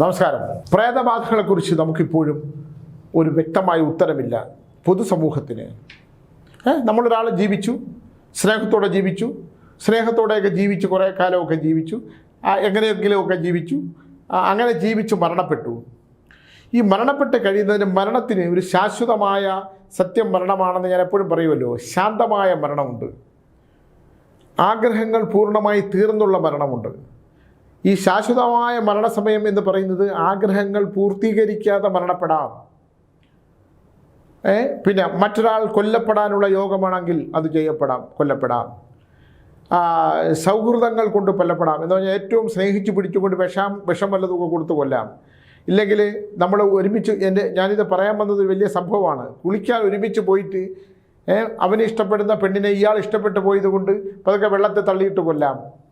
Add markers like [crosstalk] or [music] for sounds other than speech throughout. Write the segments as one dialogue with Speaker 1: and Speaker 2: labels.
Speaker 1: നമസ്കാരം. പ്രേതബാധകളെക്കുറിച്ച് നമുക്കിപ്പോഴും ഒരു വ്യക്തമായ ഉത്തരമില്ല. പൊതുസമൂഹത്തിന്. നമ്മളൊരാൾ ജീവിച്ചു സ്നേഹത്തോടെ ജീവിച്ചു സ്നേഹത്തോടെയൊക്കെ ജീവിച്ചു കുറേ കാലമൊക്കെ ജീവിച്ചു എങ്ങനെയെങ്കിലുമൊക്കെ ജീവിച്ചു അങ്ങനെ ജീവിച്ചു മരണപ്പെട്ടു. ഈ മരണപ്പെട്ട് കഴിയുന്നതിന് മരണത്തിന് ഒരു ശാശ്വതമായ സത്യം മരണമാണെന്ന് ഞാൻ എപ്പോഴും പറയുമല്ലോ. ശാന്തമായ മരണമുണ്ട്. ആഗ്രഹങ്ങൾ പൂർണമായി തീർന്നുള്ള മരണമുണ്ട്. ഈ ശാശ്വതമായ മരണസമയം എന്ന് പറയുന്നത് ആഗ്രഹങ്ങൾ പൂർത്തീകരിക്കാതെ മരണപ്പെടാം. ഏ? പിന്നെ മറ്റൊരാൾ കൊല്ലപ്പെടാനുള്ള യോഗമാണെങ്കിൽ അത് ചെയ്യപ്പെടാം കൊല്ലപ്പെടാം. സൗഹൃദങ്ങൾ കൊണ്ട് കൊല്ലപ്പെടാം എന്ന് പറഞ്ഞാൽ ഏറ്റവും സ്നേഹിച്ച് പിടിച്ചുകൊണ്ട് വിഷം വിഷം വല്ലതൊക്കെ കൊടുത്ത് കൊല്ലാം. ഇല്ലെങ്കിൽ നമ്മൾ ഒരുമിച്ച് എന്റെ ഞാനിത് പറയാൻ വന്നത് വലിയ സംഭവമാണ്. കുളിക്കാൻ ഒരുമിച്ച് പോയിട്ട് അവനെ ഇഷ്ടപ്പെടുന്ന പെണ്ണിനെ ഇയാൾ ഇഷ്ടപ്പെട്ടു പോയത് കൊണ്ട് പതുക്കെ വെള്ളത്തെ തള്ളിയിട്ട് കൊല്ലാം.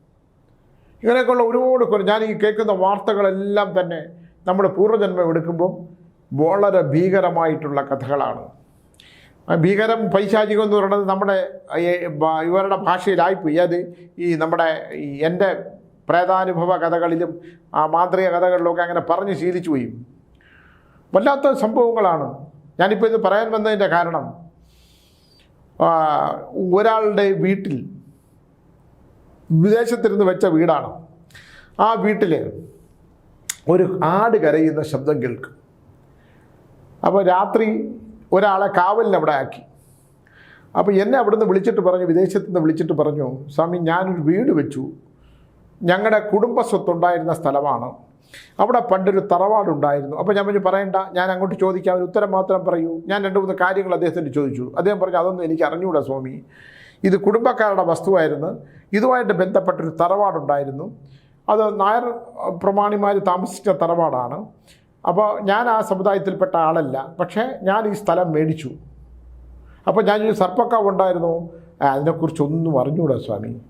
Speaker 1: ഇങ്ങനെയൊക്കെയുള്ള ഒരുപാട് ഞാൻ ഈ കേൾക്കുന്ന വാർത്തകളെല്ലാം തന്നെ നമ്മുടെ പൂർവജന്മം എടുക്കുമ്പം വളരെ ഭീകരമായിട്ടുള്ള കഥകളാണ്. ഭീകരം പൈശാചികം എന്ന് പറയുന്നത് നമ്മുടെ ഇവരുടെ ഭാഷയിലായിപ്പോയി. അത് ഈ നമ്മുടെ എന്റെ പ്രേതാനുഭവ കഥകളിലും ആ മാന്ത്രിക കഥകളിലൊക്കെ അങ്ങനെ പറഞ്ഞ് ശീലിച്ചു പോയി. വല്ലാത്ത സംഭവങ്ങളാണ്. ഞാനിപ്പോൾ ഇത് പറയാൻ വന്നതിന്റെ കാരണം ഒരാളുടെ വീട്ടിൽ വിദേശത്തിരുന്ന് വെച്ച വീടാണ്. ആ വീട്ടിൽ ഒരു ആട് കരയുന്ന ശബ്ദം കേൾക്കും. അപ്പോൾ രാത്രി ഒരാളെ കാവലിന് അവിടെ ആക്കി. അപ്പോൾ എന്നെ അവിടെ നിന്ന് വിളിച്ചിട്ട് പറഞ്ഞു വിദേശത്തു നിന്ന് വിളിച്ചിട്ട് പറഞ്ഞു സ്വാമി ഞാനൊരു വീട് വെച്ചു. ഞങ്ങളുടെ കുടുംബസ്വത്തുണ്ടായിരുന്ന സ്ഥലമാണ്. അവിടെ പണ്ടൊരു തറവാടുണ്ടായിരുന്നു. അപ്പോൾ ഞാൻ പറഞ്ഞു പറയണ്ട ഞാൻ അങ്ങോട്ട് ചോദിക്കാം. ഒരു ഉത്തരം മാത്രം പറയൂ. ഞാൻ രണ്ട് മൂന്ന് കാര്യങ്ങൾ അദ്ദേഹത്തിന് ചോദിച്ചു. അദ്ദേഹം പറഞ്ഞു അതൊന്നും എനിക്ക് അറിഞ്ഞുകൂടാ സ്വാമി. ഇത് കുടുംബക്കാരുടെ വസ്തുവായിരുന്നു. ഇതുമായിട്ട് ബന്ധപ്പെട്ടൊരു തറവാടുണ്ടായിരുന്നു. അത് നായർ പ്രമാണിമാർ താമസിച്ച തറവാടാണ്. അപ്പോൾ ഞാൻ ആ സമുദായത്തിൽപ്പെട്ട ആളല്ല. പക്ഷേ ഞാൻ ഈ സ്ഥലം മേടിച്ചു. അപ്പോൾ ഞാനൊരു സർപ്പക്കാവ് ഉണ്ടായിരുന്നു. അതിനെക്കുറിച്ചൊന്നും അറിഞ്ഞുകൂടാ സ്വാമി.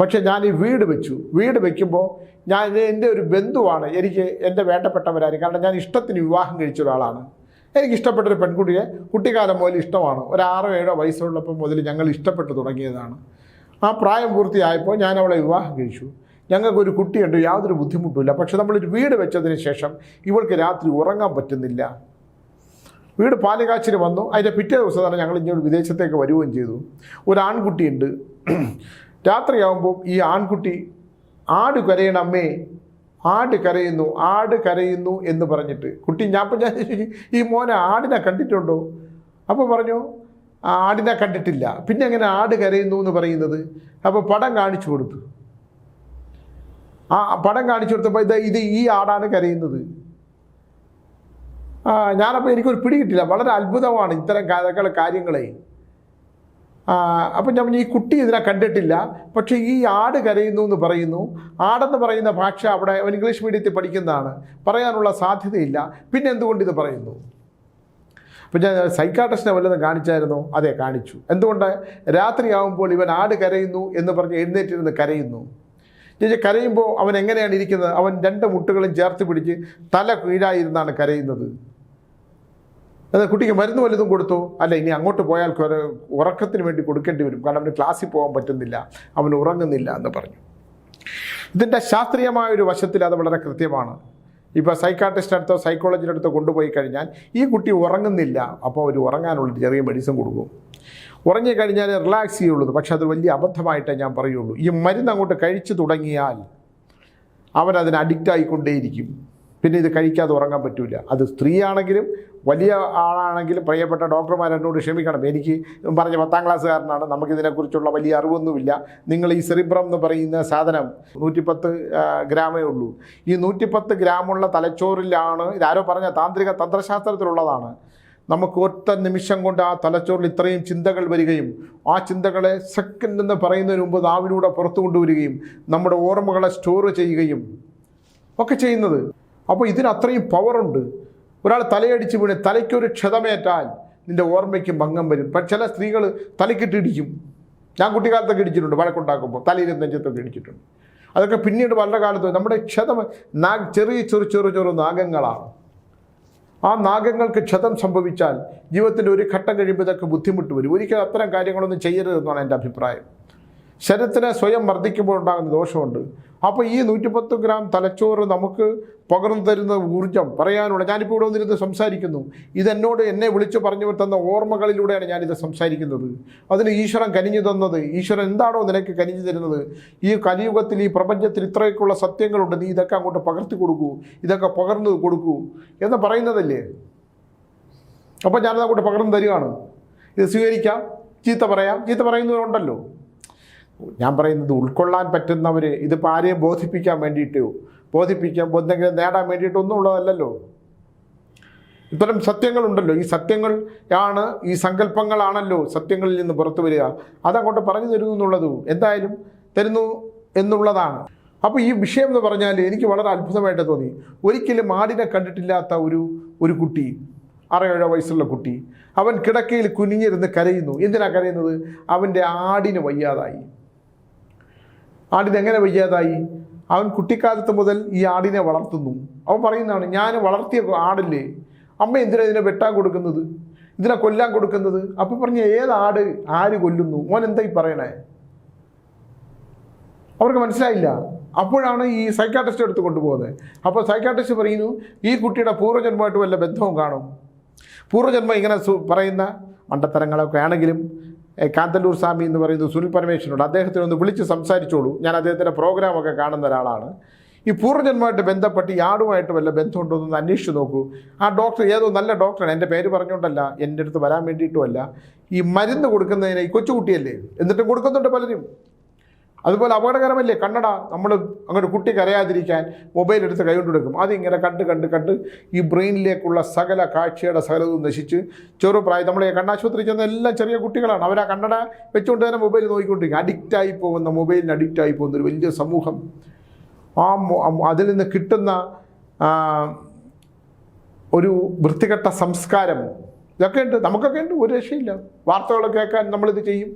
Speaker 1: പക്ഷേ ഞാൻ ഈ വീട് വെച്ചു. വീട് വെക്കുമ്പോൾ ഞാൻ എന്റെ ഒരു ബന്ധുവാണ്. എനിക്ക് എന്റെ വേണ്ടപ്പെട്ടവരായിരുന്നു കാരണം ഞാൻ ഇഷ്ടത്തിന് വിവാഹം കഴിച്ച ഒരാളാണ് എനിക്ക് ഇഷ്ടപ്പെട്ടൊരു പെൺകുട്ടിയെ കുട്ടിക്കാലം മുതൽ ഇഷ്ടമാണ്. ഒരു ആറോ ഏഴോ വയസ്സുള്ളപ്പോൾ മുതൽ ഞങ്ങൾ ഇഷ്ടപ്പെട്ടു തുടങ്ങിയതാണ്. ആ പ്രായം പൂർത്തിയായപ്പോൾ ഞാൻ അവളെ വിവാഹം കഴിച്ചു. ഞങ്ങൾക്കൊരു കുട്ടിയുണ്ട് യാതൊരു ബുദ്ധിമുട്ടുമില്ല. പക്ഷെ നമ്മളൊരു വീട് വെച്ചതിന് ശേഷം ഇവൾക്ക് രാത്രി ഉറങ്ങാൻ പറ്റുന്നില്ല. വീട് പാലുകാച്ചിന് വന്നു. അതിന്റെ പിറ്റേ ദിവസം തന്നെ ഞങ്ങൾ ഇങ്ങോട്ട് വിദേശത്തേക്ക് വരികയും ചെയ്തു. ഒരു ആൺകുട്ടിയുണ്ട്. രാത്രിയാകുമ്പോൾ ഈ ആൺകുട്ടി ആട് കരയണമ്മേ ആട് കരയുന്നു ആട് കരയുന്നു എന്ന് പറഞ്ഞിട്ട്. കുട്ടി ഞാൻ ഞാൻ ഈ മോനെ ആടിനെ കണ്ടിട്ടുണ്ടോ? അപ്പോൾ പറഞ്ഞു ആടിനെ കണ്ടിട്ടില്ല. പിന്നെ എങ്ങനെ ആട് കരയുന്നു എന്ന് പറയുന്നത്? അപ്പോൾ പടം കാണിച്ചു കൊടുത്തു. ആ പടം കാണിച്ചു കൊടുത്തപ്പോൾ ഇത് ഇത് ഈ ആടാണ് കരയുന്നത്. ഞാനപ്പോൾ എനിക്കൊരു പിടി കിട്ടില്ല. വളരെ അത്ഭുതമാണ് ഇത്തരം കഥകൾ കാര്യങ്ങളെ. അപ്പം ഞാൻ ഈ കുട്ടി ഇതിനെ കണ്ടിട്ടില്ല. പക്ഷേ ഈ ആട് കരയുന്നു എന്ന് പറയുന്നു. ആടെന്ന് പറയുന്ന ഭാഷ അവിടെ ഇംഗ്ലീഷ് മീഡിയത്തിൽ പഠിക്കുന്നതാണ്. പറയാനുള്ള സാധ്യതയില്ല. പിന്നെ എന്തുകൊണ്ട് ഇത് പറയുന്നു? അപ്പം ഞാൻ സൈക്കാട്രിസ്റ്റിനെ വല്ലതും കാണിച്ചായിരുന്നു? അതെ കാണിച്ചു. എന്തുകൊണ്ട്? രാത്രിയാവുമ്പോൾ ഇവൻ ആട് കരയുന്നു എന്ന് പറഞ്ഞ് എഴുന്നേറ്റിരുന്ന് കരയുന്നു. ചേച്ചി കരയുമ്പോൾ അവൻ എങ്ങനെയാണ് ഇരിക്കുന്നത്? അവൻ രണ്ട് മുട്ടുകളും ചേർത്ത് പിടിച്ച് തല കീഴായിരുന്നാണ് കരയുന്നത്. എന്നാൽ കുട്ടിക്ക് മരുന്ന് വല്ലതും കൊടുത്തു? അല്ല ഇനി അങ്ങോട്ട് പോയാൽ ഉറക്കത്തിന് വേണ്ടി കൊടുക്കേണ്ടി വരും. കാരണം അവന് ക്ലാസ്സിൽ പോകാൻ പറ്റുന്നില്ല. അവൻ ഉറങ്ങുന്നില്ല എന്ന് പറഞ്ഞു. ഇതിന്റെ ശാസ്ത്രീയമായ ഒരു വശത്തിൽ അത് വളരെ കൃത്യമാണ്. ഇപ്പോൾ സൈക്കോളജിയുടെ അടുത്തോ കൊണ്ടുപോയി കഴിഞ്ഞാൽ ഈ കുട്ടി ഉറങ്ങുന്നില്ല. അപ്പോൾ അവർ ഉറങ്ങാനുള്ള ചെറിയ മെഡിസിൻ കൊടുക്കും. ഉറങ്ങിക്കഴിഞ്ഞാൽ റിലാക്സ് ചെയ്യുള്ളൂ. പക്ഷെ അത് വലിയ അബദ്ധമായിട്ടേ ഞാൻ പറയുള്ളൂ. ഈ മരുന്ന് അങ്ങോട്ട് കഴിച്ചു തുടങ്ങിയാൽ അവൻ അതിന് അഡിക്റ്റ് ആയിക്കൊണ്ടേയിരിക്കും. പിന്നെ ഇത് കഴിക്കാതെ ഉറങ്ങാൻ പറ്റില്ല അത് സ്ത്രീയാണെങ്കിലും വലിയ ആളാണെങ്കിലും പ്രിയപ്പെട്ട ഡോക്ടർമാർ എന്നോട് ക്ഷമിക്കണം. എനിക്ക് പറഞ്ഞ പത്താം ക്ലാസ്സുകാരനാണ്. നമുക്കിതിനെക്കുറിച്ചുള്ള വലിയ അറിവൊന്നുമില്ല. നിങ്ങൾ ഈ സെറിബ്രം എന്ന് പറയുന്ന സാധനം നൂറ്റിപ്പത്ത് ഗ്രാമേ ഉള്ളൂ. ഈ നൂറ്റിപ്പത്ത് ഗ്രാമുള്ള തലച്ചോറിലാണ് ഇതാരോ പറഞ്ഞ താന്ത്രിക തന്ത്രശാസ്ത്രത്തിലുള്ളതാണ്. നമുക്ക് ഒറ്റ നിമിഷം കൊണ്ട് ആ തലച്ചോറിൽ ഇത്രയും ചിന്തകൾ വരികയും ആ ചിന്തകളെ സെക്കൻഡ് എന്ന് പറയുന്നതിന് മുമ്പ് നാവിലൂടെ പുറത്തു കൊണ്ടുവരികയും നമ്മുടെ ഓർമ്മകളെ സ്റ്റോർ ചെയ്യുകയും ഒക്കെ ചെയ്യുന്നത്. അപ്പോൾ ഇതിന് അത്രയും പവറുണ്ട് ഒരാൾ തലയടിച്ച് വീണ് തലയ്ക്കൊരു ക്ഷതമേറ്റാൽ നിന്റെ ഓർമ്മയ്ക്ക് ഭംഗം വരും. പക്ഷെ ചില സ്ത്രീകൾ തലയ്ക്കിട്ട് ഇടിക്കും. ഞാൻ കുട്ടിക്കാലത്തൊക്കെ ഇടിച്ചിട്ടുണ്ട് വഴക്കുണ്ടാക്കുമ്പോൾ. തലയിൽ നെഞ്ചത്തൊക്കെ ഇടിച്ചിട്ടുണ്ട്. അതൊക്കെ പിന്നീട് വളരെ കാലത്ത് നമ്മുടെ ക്ഷതം നാ ചെറിയ ചെറു ചെറു ചെറു നാഗങ്ങളാണ്. ആ നാഗങ്ങൾക്ക് ക്ഷതം സംഭവിച്ചാൽ ജീവിതത്തിന്റെ ഒരു ഘട്ടം കഴിയുമ്പോൾ ഇതൊക്കെ ബുദ്ധിമുട്ട് വരും. ഒരിക്കലും അത്തരം കാര്യങ്ങളൊന്നും ചെയ്യരുതെന്നാണ് എന്റെ അഭിപ്രായം. ശരീരത്തിനെ സ്വയം വർദ്ധിക്കുമ്പോൾ ഉണ്ടാകുന്ന ദോഷമുണ്ട്. അപ്പോൾ ഈ നൂറ്റിപ്പത്ത് ഗ്രാം തലച്ചോറ് നമുക്ക് പകർന്നു തരുന്ന ഊർജം പറയാനുള്ള ഞാനിപ്പോൾ ഇവിടെ വന്നിരുന്ന് സംസാരിക്കുന്നു. ഇതെന്നോട് എന്നെ വിളിച്ചു പറഞ്ഞു തന്ന ഓർമ്മകളിലൂടെയാണ് ഞാനിത് സംസാരിക്കുന്നത്. അതിന് ഈശ്വരൻ കനിഞ്ഞു തന്നത്. ഈശ്വരൻ എന്താണോ നിനക്ക് കനിഞ്ഞു തരുന്നത്? ഈ കലിയുഗത്തിൽ ഈ പ്രപഞ്ചത്തിൽ ഇത്രയൊക്കെയുള്ള സത്യങ്ങളുണ്ട്. നീ ഇതൊക്കെ അങ്ങോട്ട് പകർത്തി കൊടുക്കൂ. ഇതൊക്കെ പകർന്നു കൊടുക്കൂ എന്ന് പറയുന്നതല്ലേ? അപ്പോൾ ഞാനത് അങ്ങോട്ട് പകർന്നു തരികയാണ്. ഇത് സ്വീകരിക്കാം. ചീത്ത പറയാം. ചീത്ത പറയുന്നവരുണ്ടല്ലോ. ഞാൻ പറയുന്നത് ഉൾക്കൊള്ളാൻ പറ്റുന്നവർ ഇതിപ്പോൾ ആരെയും ബോധിപ്പിക്കാൻ വേണ്ടിയിട്ട് ബോധിപ്പിക്കാൻ എന്തെങ്കിലും നേടാൻ വേണ്ടിയിട്ടൊന്നും ഉള്ളതല്ലല്ലോ. ഇത്തരം സത്യങ്ങളുണ്ടല്ലോ. ഈ സത്യങ്ങൾ ആണ് ഈ സങ്കല്പങ്ങളാണല്ലോ സത്യങ്ങളിൽ നിന്ന് പുറത്തു വരിക. അതങ്ങോട്ട് പറഞ്ഞു തരുന്നു എന്നുള്ളത് എന്തായാലും തരുന്നു എന്നുള്ളതാണ്. അപ്പോൾ ഈ വിഷയം എന്ന് പറഞ്ഞാൽ എനിക്ക് വളരെ അത്ഭുതമായിട്ട് തോന്നി. ഒരിക്കലും ആടിനെ കണ്ടിട്ടില്ലാത്ത ഒരു ഒരു കുട്ടി ആറോ ഏഴോ വയസ്സുള്ള കുട്ടി അവൻ കിടക്കയിൽ കുനിഞ്ഞിരുന്ന് കരയുന്നു. എന്തിനാ കരയുന്നത്? അവന്റെ ആടിന് വയ്യാതായി. ആടിന് എങ്ങനെ വയ്യാതായി? അവൻ കുട്ടിക്കാലത്ത് മുതൽ ഈ ആടിനെ വളർത്തുന്നു. അവൻ പറയുന്നതാണ് ഞാൻ വളർത്തിയ ആടല്ലേ? അമ്മ എന്തിനാ ഇതിനെ വെട്ടാൻ കൊടുക്കുന്നത്? ഇതിനെ കൊല്ലാൻ കൊടുക്കുന്നത്? അപ്പം പറഞ്ഞ ഏത് ആട് ആര് കൊല്ലുന്നു? മോൻ എന്തായി പറയണേ? അവർക്ക് മനസ്സിലായില്ല. അപ്പോഴാണ് ഈ സൈക്കാട്രിസ്റ്റ് എടുത്ത് കൊണ്ടുപോകുന്നത്. അപ്പോൾ സൈക്കാട്രിസ്റ്റ് പറയുന്നു ഈ കുട്ടിയുടെ പൂർവജന്മമായിട്ട് വല്ല ബന്ധവും കാണും. പൂർവജന്മം ഇങ്ങനെ പറയുന്ന മണ്ടത്തരങ്ങളൊക്കെ ആണെങ്കിലും കാന്തല്ലൂർ സ്വാമി എന്ന് പറയുന്ന സുനിൽ പരമേശ്വരനോട് അദ്ദേഹത്തിനെ ഒന്ന് വിളിച്ച് സംസാരിച്ചോളൂ. ഞാൻ അദ്ദേഹത്തിന്റെ പ്രോഗ്രാമൊക്കെ കാണുന്ന ഒരാളാണ്. ഈ പൂർവജന്മായിട്ട് ബന്ധപ്പെട്ട് ഈ ആടുമായിട്ട് വല്ല ബന്ധമുണ്ടോ എന്ന് അന്വേഷിച്ച് നോക്കൂ. ആ ഡോക്ടർ ഏതോ നല്ല ഡോക്ടറാണ്. എന്റെ പേര് പറഞ്ഞുകൊണ്ടല്ല എന്റെ അടുത്ത് വരാൻ വേണ്ടിയിട്ടുമല്ല ഈ മരുന്ന് കൊടുക്കുന്നതിന് ഈ കൊച്ചുകുട്ടിയല്ലേ? എന്നിട്ടും കൊടുക്കുന്നുണ്ട് പലരും. അതുപോലെ അപകടകരമല്ലേ? കണ്ണട നമ്മൾ അങ്ങോട്ട് കുട്ടി കരയാതിരിക്കാൻ മൊബൈൽ എടുത്ത് കൈകൊണ്ട് കൊടുക്കും അതിങ്ങനെ കണ്ട് കണ്ട് കണ്ട് ഈ ബ്രെയിനിലേക്കുള്ള സകല കാഴ്ചയുടെ സകലവും നശിച്ച് ചെറുപ്രായം. നമ്മൾ കണ്ണാശുപത്രി ചെന്ന എല്ലാം ചെറിയ കുട്ടികളാണ്. അവർ ആ കണ്ണട വെച്ചുകൊണ്ട് തന്നെ മൊബൈൽ നോക്കിക്കൊണ്ടിരിക്കും അഡിക്റ്റായി പോകുന്ന മൊബൈലിന് അഡിക്റ്റായി പോകുന്ന ഒരു വലിയ സമൂഹം. ആ അതിൽ നിന്ന് കിട്ടുന്ന ഒരു വൃത്തികെട്ട സംസ്കാരം. ഇതൊക്കെ ഉണ്ട് നമുക്കൊക്കെ ഉണ്ട് ഒരു രക്ഷയില്ല. വാർത്തകളൊക്കെ കേൾക്കാൻ നമ്മളിത് ചെയ്യും.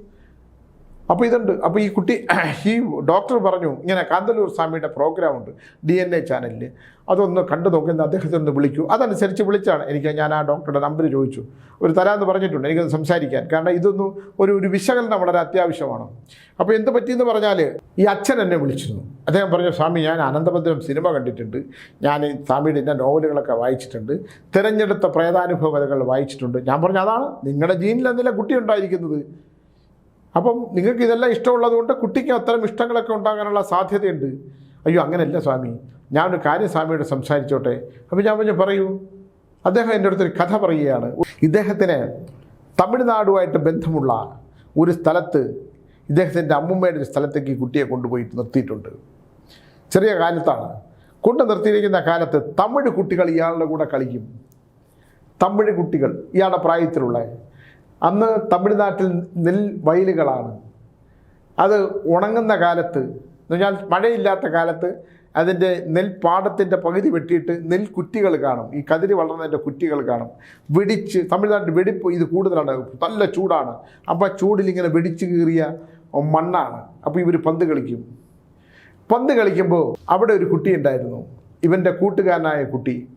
Speaker 1: അപ്പോൾ ഇതുണ്ട്. അപ്പോൾ ഈ കുട്ടി [clears throat] ഈ ഡോക്ടർ പറഞ്ഞു ഇങ്ങനെ കാന്തല്ലൂർ സ്വാമിയുടെ പ്രോഗ്രാം ഉണ്ട് ഡി എൻ എ ചാനലിൽ അതൊന്ന് കണ്ടു നോക്കുന്ന അദ്ദേഹത്തെ ഒന്ന് വിളിക്കൂ. അതനുസരിച്ച് വിളിച്ചാണ് എനിക്ക് ഞാൻ ആ ഡോക്ടറുടെ നമ്പർ ചോദിച്ചു. ഒരു തരാമെന്ന് പറഞ്ഞിട്ടുണ്ട് എനിക്കത് സംസാരിക്കാൻ. കാരണം ഇതൊന്നും ഒരു ഒരു വിശകലനം വളരെ അത്യാവശ്യമാണ്. അപ്പോൾ എന്ത് പറ്റിയെന്ന് പറഞ്ഞാൽ ഈ അച്ഛൻ എന്നെ വിളിച്ചിരുന്നു. അദ്ദേഹം പറഞ്ഞു സ്വാമി ഞാൻ അനന്തഭദ്രം സിനിമ കണ്ടിട്ടുണ്ട്. ഞാൻ സ്വാമിയുടെ ഇന്ന നോവലുകളൊക്കെ വായിച്ചിട്ടുണ്ട്. തിരഞ്ഞെടുത്ത പ്രേതാനുഭവ കഥകൾ വായിച്ചിട്ടുണ്ട്. ഞാൻ പറഞ്ഞു അതാണ് നിങ്ങളുടെ ജീനിൽ കുട്ടി ഉണ്ടായിരിക്കുന്നത്. അപ്പം നിങ്ങൾക്ക് ഇതെല്ലാം ഇഷ്ടമുള്ളതുകൊണ്ട് കുട്ടിക്ക് അത്തരം ഇഷ്ടങ്ങളൊക്കെ ഉണ്ടാകാനുള്ള സാധ്യതയുണ്ട്. അയ്യോ അങ്ങനെയല്ല സ്വാമി. ഞാനൊരു കാര്യം സ്വാമിയോട് സംസാരിച്ചോട്ടെ. അപ്പം ഞാൻ പറഞ്ഞു പറയൂ. അദ്ദേഹം എന്റെ അടുത്തൊരു കഥ പറയുകയാണ്. ഇദ്ദേഹത്തിന് തമിഴ്നാടുമായിട്ട് ബന്ധമുള്ള ഒരു സ്ഥലത്ത് ഇദ്ദേഹത്തിന്റെ അമ്മുമ്മയുടെ ഒരു സ്ഥലത്തേക്ക് കുട്ടിയെ കൊണ്ടുപോയി നിർത്തിയിട്ടുണ്ട്. ചെറിയ കാലത്താണ്. കൊണ്ടു നിർത്തിയിരിക്കുന്ന കാലത്ത് തമിഴ് കുട്ടികൾ ഇയാളുടെ കൂടെ കളിക്കും. തമിഴ് കുട്ടികൾ ഇയാളുടെ പ്രായത്തിലുള്ള അന്ന് തമിഴ്നാട്ടിൽ നെൽ വയലുകളാണ്. അത് ഉണങ്ങുന്ന കാലത്ത് എന്ന് പറഞ്ഞാൽ മഴയില്ലാത്ത കാലത്ത് അതിന്റെ നെൽപ്പാടത്തിന്റെ പകുതി വെട്ടിയിട്ട് നെൽക്കുറ്റികൾ കാണും. ഈ കതിരി വളർന്നതിന്റെ കുറ്റികൾ കാണും. വെടിച്ച് തമിഴ്നാട്ടിൽ വെടിപ്പ് ഇത് കൂടുതലാണ്. നല്ല ചൂടാണ്. അപ്പോൾ ചൂടിൽ ഇങ്ങനെ വെടിച്ച് കീറിയ മണ്ണാണ്. അപ്പോൾ ഇവർ പന്ത് കളിക്കും. പന്ത് കളിക്കുമ്പോൾ അവിടെ ഒരു കുട്ടി ഉണ്ടായിരുന്നു. ഇവന്റെ കൂട്ടുകാരനായ കുട്ടി.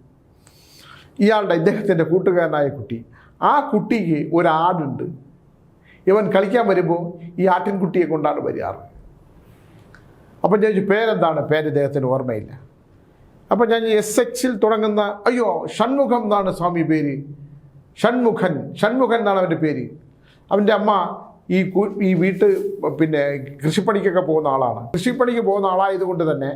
Speaker 1: ഇയാളുടെ ഇദ്ദേഹത്തിന്റെ കൂട്ടുകാരനായ കുട്ടി. ആ കുട്ടിക്ക് ഒരാടുണ്ട്. ഇവൻ കളിക്കാൻ വരുമ്പോൾ ഈ ആട്ടിൻകുട്ടിയെ കൊണ്ടാണ് വരാറ്. അപ്പം ഞാൻ പേരെന്താണ്? പേര് ഇദ്ദേഹത്തിന് ഓർമ്മയില്ല. അപ്പം ഞാൻ എസ് എച്ചിൽ തുടങ്ങുന്ന അയ്യോ ഷൺമുഖം എന്നാണ് സ്വാമി പേര്. ഷൺമുഖൻ ഷൺമുഖൻ എന്നാണ് അവന്റെ പേര്. അവന്റെ അമ്മ ഈ ഈ വീട്ട് പിന്നെ കൃഷിപ്പണിക്കൊക്കെ പോകുന്ന ആളാണ്. കൃഷിപ്പണിക്ക് പോകുന്ന ആളായതുകൊണ്ട് തന്നെ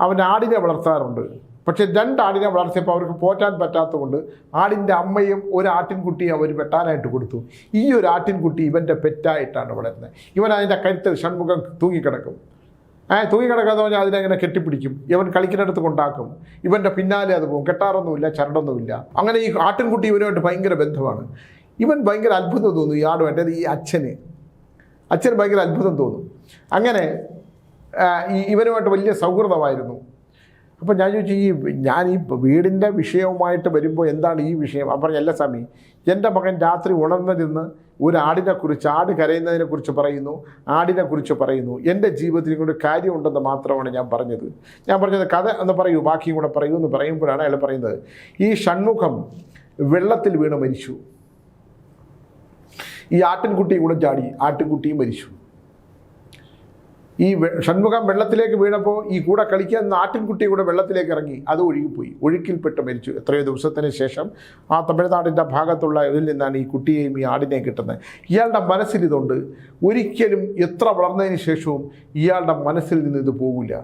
Speaker 1: അവൻ ആടിനെ വളർത്താറുണ്ട്. പക്ഷെ രണ്ടാടിനെ വളർത്തിയപ്പോൾ അവർക്ക് പോറ്റാൻ പറ്റാത്തതുകൊണ്ട് ആടിന്റെ അമ്മയും ഒരു ആട്ടിൻകുട്ടിയും അവർ വെട്ടാനായിട്ട് കൊടുത്തു. ഈ ഒരു ആട്ടിൻകുട്ടി ഇവന്റെ പെറ്റായിട്ടാണ് വളരുന്നത്. ഇവൻ അതിന്റെ കരുത്തിൽ ഷൺമുഖം തൂങ്ങിക്കിടക്കും. ഏ തൂങ്ങിക്കിടക്കാന്ന് പറഞ്ഞാൽ അതിനെങ്ങനെ കെട്ടിപ്പിടിക്കും. ഇവൻ കളിക്കുന്നിടത്ത് കൊണ്ടാക്കും. ഇവന്റെ പിന്നാലെ അത് പോകും. കെട്ടാറൊന്നുമില്ല ചരടൊന്നുമില്ല. അങ്ങനെ ഈ ആട്ടിൻകുട്ടി ഇവനുമായിട്ട് ഭയങ്കര ബന്ധമാണ്. ഇവൻ ഭയങ്കര അത്ഭുതം തോന്നും ഈ ആടുമായിട്ട്. അത് ഈ അച്ഛന്. അച്ഛന് ഭയങ്കര അത്ഭുതം തോന്നും. അങ്ങനെ ഈ ഇവനുമായിട്ട് വലിയ സൗഹൃദമായിരുന്നു. അപ്പോൾ ഞാൻ ചോദിച്ചു ഈ ഞാൻ ഈ വീടിന്റെ വിഷയവുമായിട്ട് വരുമ്പോൾ എന്താണ് ഈ വിഷയം? അപ്പം അല്ല സ്വാമി എന്റെ മകൻ രാത്രി ഉണർന്നു നിന്ന് ഒരു ആടിനെ കുറിച്ച് ആട് കരയുന്നതിനെക്കുറിച്ച് പറയുന്നു ആടിനെക്കുറിച്ച് പറയുന്നു. എന്റെ ജീവിതത്തിൽ കൊണ്ട് കാര്യമുണ്ടെന്ന് മാത്രമാണ് ഞാൻ പറഞ്ഞത്. ഞാൻ പറഞ്ഞത് കഥ എന്ന് പറയൂ ബാക്കിയും കൂടെ പറയൂ എന്ന് പറയുമ്പോഴാണ് അയാൾ പറയുന്നത്. ഈ ഷൺമുഖം വെള്ളത്തിൽ വീണ് മരിച്ചു. ഈ ആട്ടിൻകുട്ടിയും കൂടെ ചാടി ആട്ടിൻകുട്ടിയും മരിച്ചു. ഈ ഷൺമുഖം വെള്ളത്തിലേക്ക് വീണപ്പോൾ ഈ കൂടെ കളിക്കാൻ നാട്ടിൻകുട്ടി കൂടെ വെള്ളത്തിലേക്ക് ഇറങ്ങി. അത് ഒഴുകിപ്പോയി. ഒഴുക്കിൽപ്പെട്ട് മരിച്ചു. എത്രയോ ദിവസത്തിന് ശേഷം ആ തമിഴ്നാടിന്റെ ഭാഗത്തുള്ള ഇതിൽ നിന്നാണ് ഈ കുട്ടിയെയും ഈ ആടിനെയും കിട്ടുന്നത്. ഇയാളുടെ മനസ്സിൽ ഇതുണ്ട്. ഒരിക്കലും എത്ര വളർന്നതിന് ശേഷവും ഇയാളുടെ മനസ്സിൽ നിന്ന് ഇത് പോകില്ല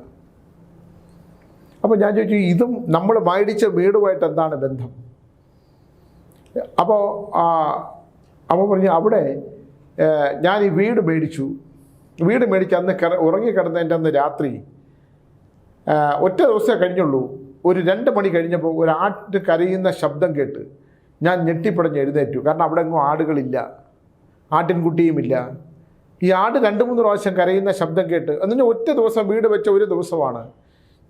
Speaker 1: അപ്പോൾ ഞാൻ ചോദിച്ചു ഇതും നമ്മൾ മേടിച്ച വീടുമായിട്ട് എന്താണ് ബന്ധം? അപ്പോൾ അപ്പോൾ പറഞ്ഞു അവിടെ ഞാൻ ഈ വീട് മേടിച്ചു. വീട് മേടിച്ച് അന്ന് കിട ഉറങ്ങിക്കിടന്നതിന്റെ അന്ന് രാത്രി ഒറ്റ ദിവസമേ കഴിഞ്ഞുള്ളൂ. ഒരു രണ്ട് മണി കഴിഞ്ഞപ്പോൾ ഒരു ആട്ട് കരയുന്ന ശബ്ദം കേട്ട് ഞാൻ ഞെട്ടിപ്പടഞ്ഞ് എഴുന്നേറ്റു. കാരണം അവിടെ എങ്ങും ആടുകളില്ല. ആട്ടിൻകുട്ടിയുമില്ല. ഈ ആട് രണ്ട് മൂന്ന് പ്രാവശ്യം കരയുന്ന ശബ്ദം കേട്ട് എന്നിട്ട് ഒറ്റ ദിവസം വീട് വെച്ച ഒരു ദിവസമാണ്.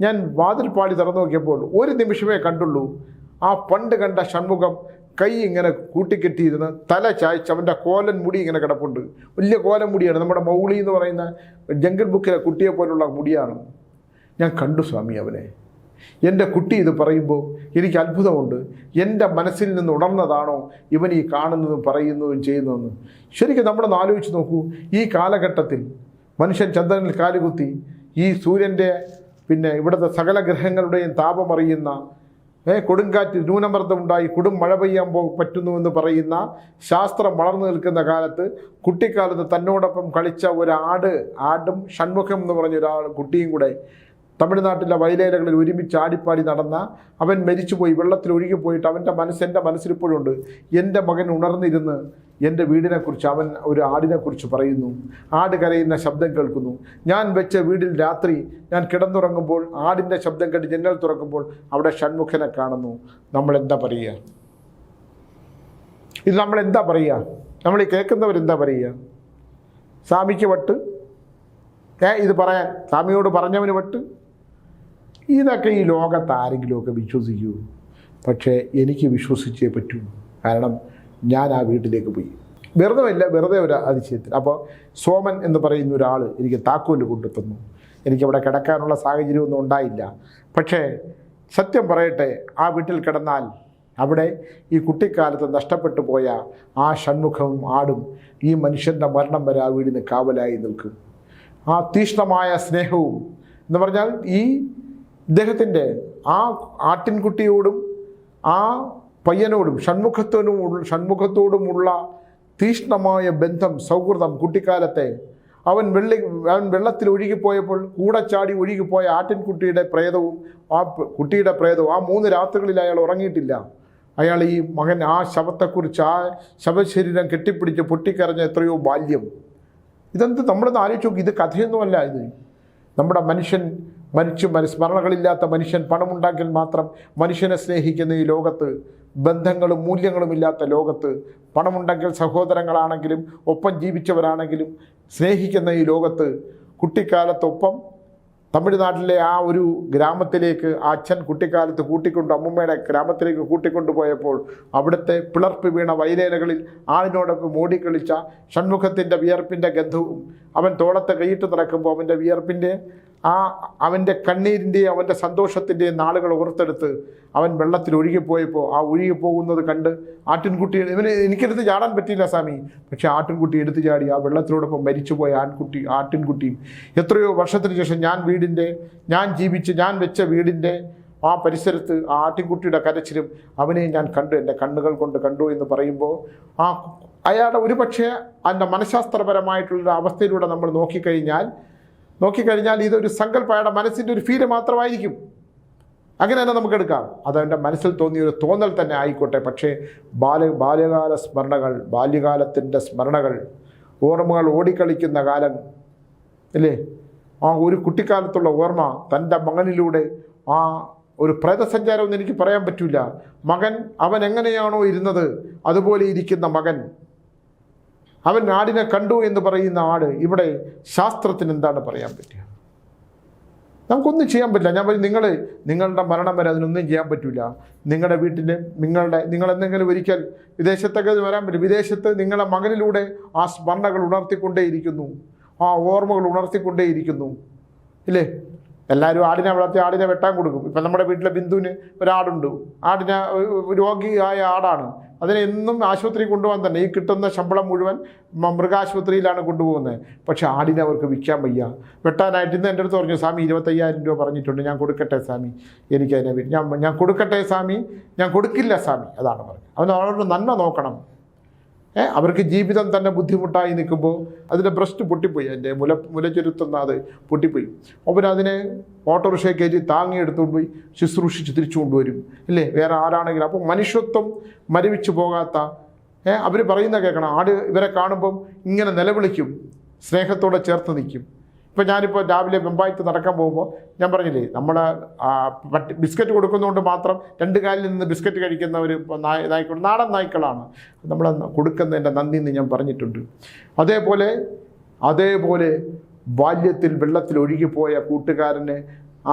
Speaker 1: ഞാൻ വാതിൽ തുറന്നു നോക്കിയപ്പോൾ ഒരു നിമിഷമേ കണ്ടുള്ളൂ. ആ പണ്ട് കണ്ട ഷൺമുഖം കൈ ഇങ്ങനെ കൂട്ടിക്കെട്ടിയിരുന്ന് തല ചായ്ച്ച് അവന്റെ കോലൻ മുടി ഇങ്ങനെ കിടപ്പുണ്ട്. വലിയ കോലൻ മുടിയാണ്. നമ്മുടെ മൗളി എന്ന് പറയുന്ന ജംഗിൾ ബുക്കിലെ കുട്ടിയെ പോലുള്ള മുടിയാണ്. ഞാൻ കണ്ടു സ്വാമി അവനെ. എന്റെ കുട്ടി ഇത് പറയുമ്പോൾ എനിക്ക് അത്ഭുതമുണ്ട്. എന്റെ മനസ്സിൽ നിന്ന് ഉണർന്നതാണോ ഇവൻ ഈ കാണുന്നതും പറയുന്നതും ചെയ്യുന്നതെന്ന്. ശരിക്കും നമ്മളൊന്ന് ആലോചിച്ച് നോക്കൂ. ഈ കാലഘട്ടത്തിൽ മനുഷ്യൻ ചന്ദ്രനിൽ കാലുകുത്തി ഈ സൂര്യന്റെ പിന്നെ ഇവിടുത്തെ സകല ഗ്രഹങ്ങളുടെയും താപമറിയുന്ന കൊടുങ്കാറ്റ് ന്യൂനമർദ്ദമുണ്ടായി കൊടും മഴ പെയ്യാൻ പോ പറ്റുന്നുവെന്ന് പറയുന്ന ശാസ്ത്രം വളർന്നു നിൽക്കുന്ന കാലത്ത് കുട്ടിക്കാലത്ത് തന്നോടൊപ്പം കളിച്ച ഒരു ആട് ആടും ഷൺമുഖം എന്ന് പറഞ്ഞ ഒരാൾ കുട്ടിയും കൂടെ തമിഴ്നാട്ടിലെ വയലേലകളിൽ ഒരുമിച്ച് ആടിപ്പാടി നടന്ന അവൻ മരിച്ചുപോയി വെള്ളത്തിൽ ഒഴുകിപ്പോയിട്ട് അവന്റെ മനസ്സ് എന്റെ മനസ്സിലിപ്പോഴുണ്ട് എന്റെ മകൻ ഉണർന്നിരുന്ന് എന്റെ വീടിനെക്കുറിച്ച് അവൻ ഒരു ആടിനെക്കുറിച്ച് പറയുന്നു. ആട് കരയുന്ന ശബ്ദം കേൾക്കുന്നു. ഞാൻ വെച്ച വീടിൽ രാത്രി ഞാൻ കിടന്നുറങ്ങുമ്പോൾ ആടിന്റെ ശബ്ദം കേട്ട് ജനൽ തുറക്കുമ്പോൾ അവിടെ ഷൺമുഖനെ കാണുന്നു. നമ്മൾ എന്താ പറയുക? ഇത് നമ്മൾ എന്താ പറയുക? നമ്മൾ ഈ കേൾക്കുന്നവരെന്താ പറയുക? സ്വാമിക്ക് വട്ട്? ഏ ഇത് പറയാൻ സ്വാമിയോട് പറഞ്ഞവന് വട്ട്? ഇതൊക്കെ ഈ ലോകത്ത് ആരെങ്കിലുമൊക്കെ വിശ്വസിക്കൂ. പക്ഷേ എനിക്ക് വിശ്വസിച്ചേ പറ്റൂ. കാരണം ഞാൻ ആ വീട്ടിലേക്ക് പോയി. വെറുതെ ഇല്ല വെറുതെ ഒരു അതിശയത്തിൽ. അപ്പോൾ സോമൻ എന്ന് പറയുന്ന ഒരാൾ എനിക്ക് താക്കോൽ കൊണ്ടെത്തുന്നു എനിക്കവിടെ കിടക്കാനുള്ള സാഹചര്യമൊന്നും ഉണ്ടായില്ല. പക്ഷേ സത്യം പറയട്ടെ ആ വീട്ടിൽ കിടന്നാൽ അവിടെ ഈ കുട്ടിക്കാലത്ത് നഷ്ടപ്പെട്ടു പോയ ആ ഷൺമുഖവും ആടും ഈ മനുഷ്യന്റെ മരണം വരെ ആ വീടിന് കാവലായി നിൽക്കും. ആ തീഷ്ണമായ സ്നേഹവും എന്ന് പറഞ്ഞാൽ ഈ ഇദ്ദേഹത്തിന്റെ ആ ആട്ടിൻകുട്ടിയോടും ആ പയ്യനോടും ഷൺമുഖത്തോടും ഷൺമുഖത്തോടുമുള്ള തീഷ്ണമായ ബന്ധം സൗഹൃദം കുട്ടിക്കാലത്തെ. അവൻ വെള്ളി അവൻ വെള്ളത്തിൽ ഒഴുകിപ്പോയപ്പോൾ കൂടെ ചാടി ഒഴുകിപ്പോയ ആട്ടിൻകുട്ടിയുടെ പ്രേതവും ആ കുട്ടിയുടെ പ്രേതവും ആ മൂന്ന് രാത്രികളിൽ അയാൾ ഉറങ്ങിയിട്ടില്ല. അയാൾ ഈ മകൻ ആ ശവത്തെക്കുറിച്ച് ആ ശവശരീരം കെട്ടിപ്പിടിച്ച് പൊട്ടിക്കരഞ്ഞ എത്രയോ ബാല്യം. ഇതെന്ത് നമ്മളൊന്ന് ആലോചിച്ച് നോക്കി ഇത് കഥയൊന്നുമല്ല ഇത്. നമ്മുടെ മനുഷ്യൻ മനുഷ്യ സ്മരണകളില്ലാത്ത മനുഷ്യൻ പണമുണ്ടാക്കിയാൽ മാത്രം മനുഷ്യനെ സ്നേഹിക്കുന്ന ഈ ലോകത്ത് ബന്ധങ്ങളും മൂല്യങ്ങളും ഇല്ലാത്ത ലോകത്ത് പണമുണ്ടെങ്കിൽ സഹോദരങ്ങളാണെങ്കിലും ഒപ്പം ജീവിച്ചവരാണെങ്കിലും സ്നേഹിക്കുന്ന ഈ ലോകത്ത് കുട്ടിക്കാലത്തൊപ്പം തമിഴ്നാട്ടിലെ ആ ഒരു ഗ്രാമത്തിലേക്ക് അച്ഛൻ കുട്ടിക്കാലത്ത് കൂട്ടിക്കൊണ്ട് അമ്മൂമ്മയുടെ ഗ്രാമത്തിലേക്ക് കൂട്ടിക്കൊണ്ടുപോയപ്പോൾ അവിടുത്തെ പിളർപ്പ് വീണ വയലേലകളിൽ ആളിനോടൊപ്പം ഓടിക്കളിച്ച ഷൺമുഖത്തിന്റെ വിയർപ്പിന്റെ ഗന്ധവും അവൻ തോളത്തെ കൈയിട്ട് നടക്കുമ്പോൾ അവന്റെ വിയർപ്പിന്റെ ആ അവന്റെ കണ്ണീരിന്റെയും അവന്റെ സന്തോഷത്തിന്റെയും നാളുകൾ ഓർത്തെടുത്ത് അവൻ വെള്ളത്തിൽ ഒഴുകിപ്പോയപ്പോൾ ആ ഒഴുകിപ്പോകുന്നത് കണ്ട് ആട്ടിൻകുട്ടി ഇവന് എനിക്കെടുത്ത് ചാടാൻ പറ്റിയില്ല സ്വാമി. പക്ഷേ ആട്ടിൻകുട്ടി എടുത്തു ചാടി ആ വെള്ളത്തിനോടൊപ്പം മരിച്ചുപോയ ആൺകുട്ടി ആട്ടിൻകുട്ടിയും എത്രയോ വർഷത്തിന് ശേഷം ഞാൻ വീടിന്റെ ഞാൻ ജീവിച്ച് ഞാൻ വെച്ച വീടിന്റെ ആ പരിസരത്ത് ആ ആട്ടിൻകുട്ടിയുടെ കരച്ചിലും അവനെ ഞാൻ കണ്ടു. എന്റെ കണ്ണുകൾ കൊണ്ട് കണ്ടു എന്ന് പറയുമ്പോൾ ആ അയാളുടെ ഒരു പക്ഷേ അതിന്റെ മനഃശാസ്ത്രപരമായിട്ടുള്ള അവസ്ഥയിലൂടെ നമ്മൾ നോക്കിക്കഴിഞ്ഞാൽ നോക്കിക്കഴിഞ്ഞാൽ ഇതൊരു സങ്കല്പ അയാളുടെ മനസ്സിന്റെ ഒരു ഫീൽ മാത്രമായിരിക്കും. അങ്ങനെ തന്നെ നമുക്ക് എടുക്കാം. അത് അവന്റെ മനസ്സിൽ തോന്നിയ ഒരു തോന്നൽ തന്നെ ആയിക്കോട്ടെ. പക്ഷേ ബാല ബാല്യകാല സ്മരണകൾ ബാല്യകാലത്തിന്റെ സ്മരണകൾ ഓർമ്മകൾ ഓടിക്കളിക്കുന്ന കാലം അല്ലേ? ആ ഒരു കുട്ടിക്കാലത്തുള്ള ഓർമ്മ തന്റെ മകനിലൂടെ ആ ഒരു പ്രേതസഞ്ചാരം എന്ന് എനിക്ക് പറയാൻ പറ്റില്ല മകൻ അവൻ എങ്ങനെയാണോ ഇരുന്നത് അതുപോലെ ഇരിക്കുന്ന മകൻ. അവൻ ആടിനെ കണ്ടു എന്ന് പറയുന്ന ആട് ഇവിടെ ശാസ്ത്രത്തിന് എന്താണ് പറയാൻ പറ്റുക? നമുക്കൊന്നും ചെയ്യാൻ പറ്റില്ല. ഞാൻ പറഞ്ഞു നിങ്ങൾ നിങ്ങളുടെ മരണം വരെ അതിനൊന്നും ചെയ്യാൻ പറ്റില്ല നിങ്ങളുടെ വീട്ടിൽ നിങ്ങളുടെ നിങ്ങൾ എന്തെങ്കിലും ഒരിക്കൽ വിദേശത്തൊക്കെ വരാൻ പറ്റും. വിദേശത്ത് നിങ്ങളുടെ മകനിലൂടെ ആ സ്മരണകൾ ഉണർത്തിക്കൊണ്ടേയിരിക്കുന്നു. ആ ഓർമ്മകൾ ഉണർത്തിക്കൊണ്ടേയിരിക്കുന്നു. ഇല്ലേ? എല്ലാവരും ആടിനെ വളർത്തി ആടിനെ വെട്ടാൻ കൊടുക്കും. ഇപ്പം നമ്മുടെ വീട്ടിലെ ബിന്ദുവിന് ഒരാടുണ്ട്. ആടിനെ രോഗിയായ ആടാണ്. അതിനെ എന്നും ആശുപത്രി കൊണ്ടുപോകാൻ തന്നെ. ഈ കിട്ടുന്ന ശമ്പളം മുഴുവൻ മൃഗാശുപത്രിയിലാണ് കൊണ്ടുപോകുന്നത്. പക്ഷേ ആടിനെ അവർക്ക് വിൽക്കാൻ വയ്യ. വെട്ടാനായിട്ട് ഇന്ന് എന്റെ അടുത്ത് പറഞ്ഞു സ്വാമി ഇരുപത്തയ്യായിരം രൂപ പറഞ്ഞിട്ടുണ്ട്. ഞാൻ കൊടുക്കട്ടെ സ്വാമി. എനിക്കതിനെ ഞാൻ ഞാൻ കൊടുക്കട്ടെ സ്വാമി. ഞാൻ കൊടുക്കില്ല സ്വാമി. അതാണ് പറഞ്ഞത്. അവൻ അവരുടെ നന്മ നോക്കണം. അവർക്ക് ജീവിതം തന്നെ ബുദ്ധിമുട്ടായി നിൽക്കുമ്പോൾ അതിന്റെ ബ്രസ്റ്റ് പൊട്ടിപ്പോയി എന്റെ മുല മുലചുരുത്തുന്ന അത് പൊട്ടിപ്പോയി. അവരതിനെ ഓട്ടോറിക്ഷയെ കയറ്റി താങ്ങി എടുത്തുകൊണ്ട് പോയി ശുശ്രൂഷിച്ച് തിരിച്ചു കൊണ്ടുവരും. ഇല്ലേ? വേറെ ആരാണെങ്കിലും. അപ്പോൾ മനുഷ്യത്വം മരവിച്ചു പോകാത്ത അവർ പറയുന്ന കേൾക്കണം. ആട് ഇവരെ കാണുമ്പം ഇങ്ങനെ നിലവിളിക്കും. സ്നേഹത്തോടെ ചേർത്ത് നിൽക്കും. ഇപ്പം ഞാനിപ്പോൾ രാവിലെ വെമ്പായത്ത് നടക്കാൻ പോകുമ്പോൾ ഞാൻ പറഞ്ഞില്ലേ നമ്മൾ ബിസ്ക്കറ്റ് കൊടുക്കുന്നതുകൊണ്ട് മാത്രം രണ്ട് കാലിൽ നിന്ന് ബിസ്ക്കറ്റ് കഴിക്കുന്ന ഒരു നായ നായ്ക്കൾ നാടൻ നായ്ക്കളാണ്. നമ്മൾ കൊടുക്കുന്നതിന്റെ നന്ദി എന്ന് ഞാൻ പറഞ്ഞിട്ടുണ്ട്. അതേപോലെ അതേപോലെ ബാല്യത്തിൽ വെള്ളത്തിൽ ഒഴുകിപ്പോയ കൂട്ടുകാരനെ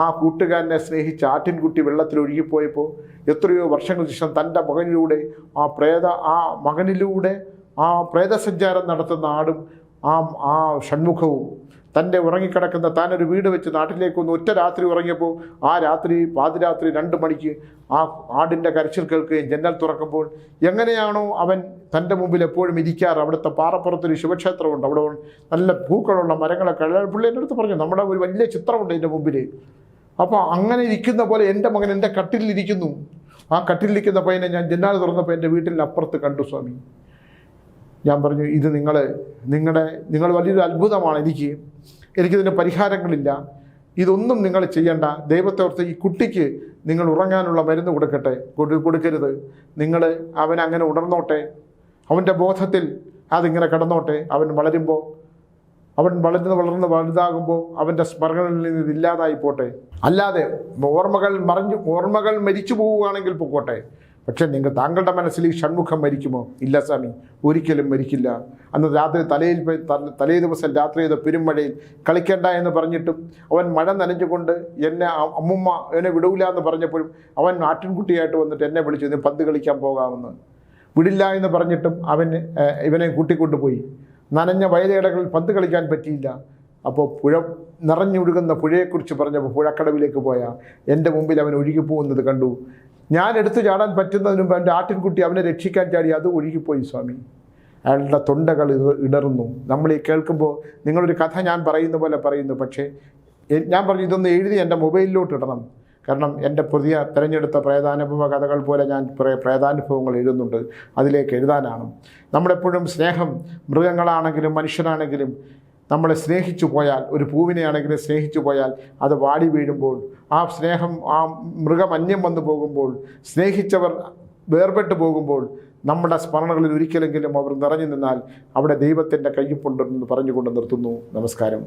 Speaker 1: ആ കൂട്ടുകാരനെ സ്നേഹിച്ച ആട്ടിൻകുട്ടി വെള്ളത്തിൽ ഒഴുകിപ്പോയപ്പോൾ എത്രയോ വർഷങ്ങൾക്ക് ശേഷം തന്റെ മകനിലൂടെ ആ പ്രേത ആ മകനിലൂടെ ആ പ്രേതസഞ്ചാരം നടത്തുന്ന ആടും ആ ആ ഷൺമുഖവും തന്റെ ഉറങ്ങിക്കിടക്കുന്ന താനൊരു വീട് വെച്ച് നാട്ടിലേക്ക് ഒന്ന് ഒറ്റ രാത്രി ഉറങ്ങിയപ്പോൾ ആ രാത്രി പാതിരാത്രി രണ്ട് മണിക്ക് ആ ആടിന്റെ കരച്ചിൽ കേൾക്കുകയും ജനൽ തുറക്കുമ്പോൾ എങ്ങനെയാണോ അവൻ തന്റെ മുമ്പിൽ എപ്പോഴും ഇരിക്കാറ്. അവിടുത്തെ പാറപ്പുറത്തൊരു ശിവക്ഷേത്രമുണ്ട്. അവിടെ നല്ല പൂക്കളുള്ള മരങ്ങളൊക്കെ പുള്ളി എന്റെ അടുത്ത് പറഞ്ഞു നമ്മുടെ ഒരു വലിയ ചിത്രമുണ്ട് എന്റെ മുമ്പിൽ. അപ്പോൾ അങ്ങനെ ഇരിക്കുന്ന പോലെ എന്റെ മകൻ എന്റെ കട്ടിലിരിക്കുന്നു ആ കട്ടിലിരിക്കുന്ന പയ്യനെ ഞാൻ ജനാൽ തുറന്നപ്പോൾ എന്റെ വീട്ടിൽ അപ്പുറത്ത് കണ്ടു സ്വാമി. ഞാൻ പറഞ്ഞു ഇത് നിങ്ങൾ നിങ്ങളുടെ നിങ്ങൾ വലിയൊരു അത്ഭുതമാണ് എനിക്ക്. എനിക്കിതിന് പരിഹാരങ്ങളില്ല. ഇതൊന്നും നിങ്ങൾ ചെയ്യേണ്ട. ദൈവത്തെ ഓർത്ത് ഈ കുട്ടിക്ക് നിങ്ങൾ ഉറങ്ങാനുള്ള മരുന്ന് കൊടുക്കട്ടെ. കൊടു കൊടുക്കരുത്. നിങ്ങൾ അവൻ അങ്ങനെ ഉണർന്നോട്ടെ. അവന്റെ ബോധത്തിൽ അതിങ്ങനെ കിടന്നോട്ടെ. അവൻ വളരുമ്പോൾ അവൻ വളർന്ന് വളർന്ന് വലുതാകുമ്പോൾ അവന്റെ സ്മരണകളിൽ നിന്ന് ഇതില്ലാതായി പോട്ടെ. അല്ലാതെ ഓർമ്മകൾ മറിഞ്ഞു ഓർമ്മകൾ മരിച്ചു പോവുകയാണെങ്കിൽ പൊക്കോട്ടെ. പക്ഷേ നിങ്ങൾ താങ്കളുടെ മനസ്സിൽ ഈ ഷൺമുഖം മരിക്കുമോ? ഇല്ല സ്വാമി ഒരിക്കലും മരിക്കില്ല. അന്ന് രാത്രി തലയിൽ തലേ ദിവസം രാത്രി ചെയ്ത പെരുമഴയിൽ കളിക്കണ്ട എന്ന് പറഞ്ഞിട്ടും അവൻ മഴ നനഞ്ഞുകൊണ്ട് എന്നെ അമ്മുമ്മ എന്നെ വിടൂല എന്ന് പറഞ്ഞപ്പോഴും അവൻ ആട്ടിൻകുട്ടിയായിട്ട് വന്നിട്ട് എന്നെ വിളിച്ചു പന്ത് കളിക്കാൻ പോകാമെന്ന്. വിടില്ല എന്ന് പറഞ്ഞിട്ടും അവൻ ഇവനെ കൂട്ടിക്കൊണ്ടുപോയി. നനഞ്ഞ വയലേടകളിൽ പന്ത് കളിക്കാൻ പറ്റിയില്ല. അപ്പോൾ പുഴ നിറഞ്ഞൊഴുകുന്ന പുഴയെക്കുറിച്ച് പറഞ്ഞപ്പോൾ പുഴക്കടവിലേക്ക് പോയ എന്റെ മുമ്പിൽ അവൻ ഒഴുകിപ്പോകുന്നത് കണ്ടു. ഞാൻ എടുത്തു ചാടാൻ പറ്റുന്നതിന് മുമ്പ് എന്റെ ആട്ടിൻകുട്ടി അവനെ രക്ഷിക്കാൻ ചാടി അത് ഒഴുകിപ്പോയി സ്വാമി. അയാളുടെ തൊണ്ടകൾ ഇടറുന്നു. നമ്മൾ ഈ കേൾക്കുമ്പോൾ നിങ്ങളൊരു കഥ ഞാൻ പറയുന്ന പോലെ പറയുന്നു. പക്ഷേ ഞാൻ പറഞ്ഞു ഇതൊന്ന് എഴുതി എന്റെ മൊബൈലിലോട്ട് ഇടണം. കാരണം എന്റെ പുതിയ തിരഞ്ഞെടുത്ത പ്രേതാനുഭവ കഥകൾ പോലെ ഞാൻ കുറേ പ്രേതാനുഭവങ്ങൾ എഴുതുന്നുണ്ട്. അതിലേക്ക് എഴുതാനാണ്. നമ്മളെപ്പോഴും സ്നേഹം മൃഗങ്ങളാണെങ്കിലും മനുഷ്യരാണെങ്കിലും നമ്മളെ സ്നേഹിച്ചു പോയാൽ ഒരു പൂവിനെയാണെങ്കിലും സ്നേഹിച്ചു പോയാൽ അത് വാടി വീഴുമ്പോൾ ആ സ്നേഹം ആ മൃഗം അന്യം വന്നു പോകുമ്പോൾ സ്നേഹിച്ചവർ വേർപെട്ടു പോകുമ്പോൾ നമ്മുടെ സ്മരണകളിൽ ഒരിക്കലെങ്കിലും അവർ നിറഞ്ഞു നിന്നാൽ അവിടെ ദൈവത്തിന്റെ കയ്യൊപ്പുണ്ടെന്ന് പറഞ്ഞുകൊണ്ട് നിർത്തുന്നു. നമസ്കാരം.